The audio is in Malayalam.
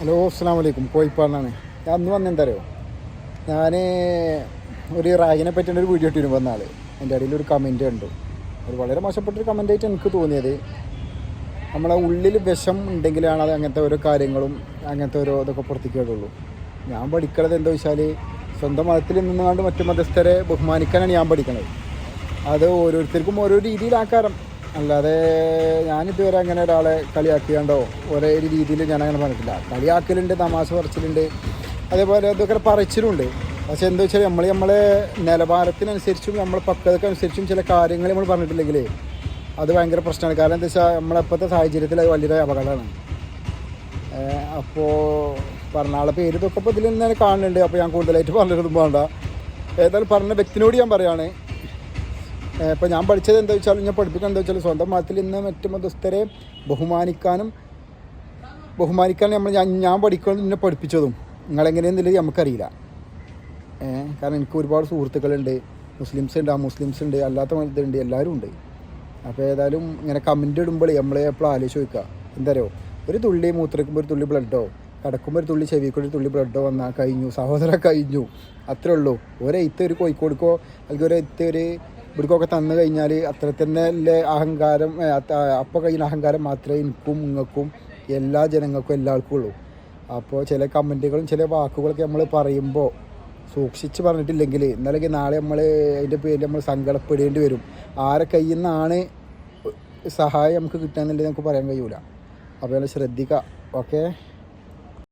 ഹലോ അസ്സാം വലൈക്കും കോഴിപ്പാടിനാണ്. ഞാൻ അന്ന് വന്നെന്തറിയോ ഞാൻ ഒരു റാഗിനെ പറ്റിയുള്ള ഒരു വീഡിയോ ഇട്ടിരുന്നു വന്നാൽ എന്റെ ഇടയിൽ ഒരു കമന്റ് കണ്ടു. ഒരു വളരെ മോശപ്പെട്ടൊരു കമന്റ് ആയിട്ട് എനിക്ക് തോന്നിയത്. നമ്മളെ ഉള്ളിൽ വിഷം ഉണ്ടെങ്കിലാണ് അത് അങ്ങനത്തെ ഓരോ കാര്യങ്ങളും അങ്ങനത്തെ ഓരോ ഇതൊക്കെ പുറത്തേക്ക് വരുള്ളൂ ഞാൻ പഠിക്കണത് എന്താ വെച്ചാൽ സ്വന്തം മതത്തിൽ നിന്നുകൊണ്ട് മറ്റു മതസ്ഥരെ ബഹുമാനിക്കാനാണ് ഞാൻ പഠിക്കണത്. അത് ഓരോരുത്തർക്കും ഓരോ രീതിയിലാക്കാരം. അല്ലാതെ ഞാനിതുവരെ അങ്ങനെ ഒരാളെ കളിയാക്കിയാണ്ടോ? ഒരേ ഒരു രീതിയിൽ ഞാൻ അങ്ങനെ പറഞ്ഞിട്ടില്ല. കളിയാക്കലുണ്ട് തമാശ പറച്ചിലുണ്ട് അതേപോലെ അതൊക്കെ പറച്ചിലുണ്ട്. പക്ഷെ എന്താ വെച്ചാൽ നമ്മൾ നമ്മളെ നിലവാരത്തിനനുസരിച്ചും നമ്മളെ പക്വതക്കനുസരിച്ചും ചില കാര്യങ്ങൾ നമ്മൾ പറഞ്ഞിട്ടില്ലെങ്കിൽ അത് ഭയങ്കര പ്രശ്നമാണ്. കാരണം എന്താ വെച്ചാൽ നമ്മളെപ്പോഴത്തെ സാഹചര്യത്തിൽ അത് വലിയൊരു അപകടമാണ്. അപ്പോൾ പറഞ്ഞ ആളെ പേര് ഇതൊക്കെ ഇപ്പോൾ ഇതിൽ നിന്ന് കാണുന്നുണ്ട്. അപ്പോൾ ഞാൻ കൂടുതലായിട്ട് പറഞ്ഞിട്ടൊന്നും വേണ്ട. ഏതായാലും പറഞ്ഞ വ്യക്തിനോട് ഞാൻ പറയുകയാണ് ഇപ്പോൾ ഞാൻ പഠിച്ചത് എന്താ വെച്ചാലും ഞാൻ പഠിപ്പിക്കാൻ എന്താ വെച്ചാൽ സ്വന്തം മതത്തിൽ ഇന്ന് മറ്റു മതസ്ഥരെ ബഹുമാനിക്കാനും ബഹുമാനിക്കാൻ നമ്മൾ ഞാൻ ഞാൻ പഠിക്കുന്നത് എന്നെ പഠിപ്പിച്ചതും. നിങ്ങളെങ്ങനെയെന്നുള്ളത് നമുക്കറിയില്ല. കാരണം എനിക്ക് ഒരുപാട് സുഹൃത്തുക്കളുണ്ട്. മുസ്ലിംസ് ഉണ്ട് ആ മുസ്ലിംസ് ഉണ്ട് അല്ലാത്ത മതത്തിലുണ്ട് എല്ലാവരും ഉണ്ട്. അപ്പോൾ ഏതായാലും ഇങ്ങനെ കമന്റ് ഇടുമ്പോൾ നമ്മളെ എപ്പോഴും ആലോചിച്ച് ചോദിക്കുക എന്തറിയോ ഒരു തുള്ളി മൂത്രക്കുമ്പോൾ ഒരു തുള്ളി ബ്ലഡോ കിടക്കുമ്പോൾ ഒരു തുള്ളി ചെവിക്കൊരു തുള്ളി ബ്ലഡോ വന്നാൽ കഴിഞ്ഞു സഹോദര കഴിഞ്ഞു. അത്രേ ഉള്ളൂ. ഒരെയ്ത്ത് ഒരു കോഴിക്കോടുക്കോ അല്ലെങ്കിൽ ഒരെയ്ത്ത് ഒരു ഇവിടേക്കൊക്കെ തന്നു കഴിഞ്ഞാൽ അത്ര തന്നെ അഹങ്കാരം അപ്പോൾ കഴിഞ്ഞ അഹങ്കാരം മാത്രമേ എനിക്കും നിങ്ങൾക്കും എല്ലാ ജനങ്ങൾക്കും എല്ലാവർക്കും ഉള്ളൂ. അപ്പോൾ ചില കമന്റുകളും ചില വാക്കുകളൊക്കെ നമ്മൾ പറയുമ്പോൾ സൂക്ഷിച്ച് പറഞ്ഞിട്ടില്ലെങ്കിൽ ഇന്നല്ലെങ്കിൽ നാളെ നമ്മൾ അതിന്റെ പേരിൽ നമ്മൾ സങ്കടപ്പെടേണ്ടി വരും. ആരെ കയ്യിൽ നിന്നാണ് സഹായം നമുക്ക് കിട്ടുക എന്നുള്ളത് നമുക്ക് പറയാൻ കഴിയൂല. അപ്പോൾ ശ്രദ്ധിക്കുക ഓക്കെ?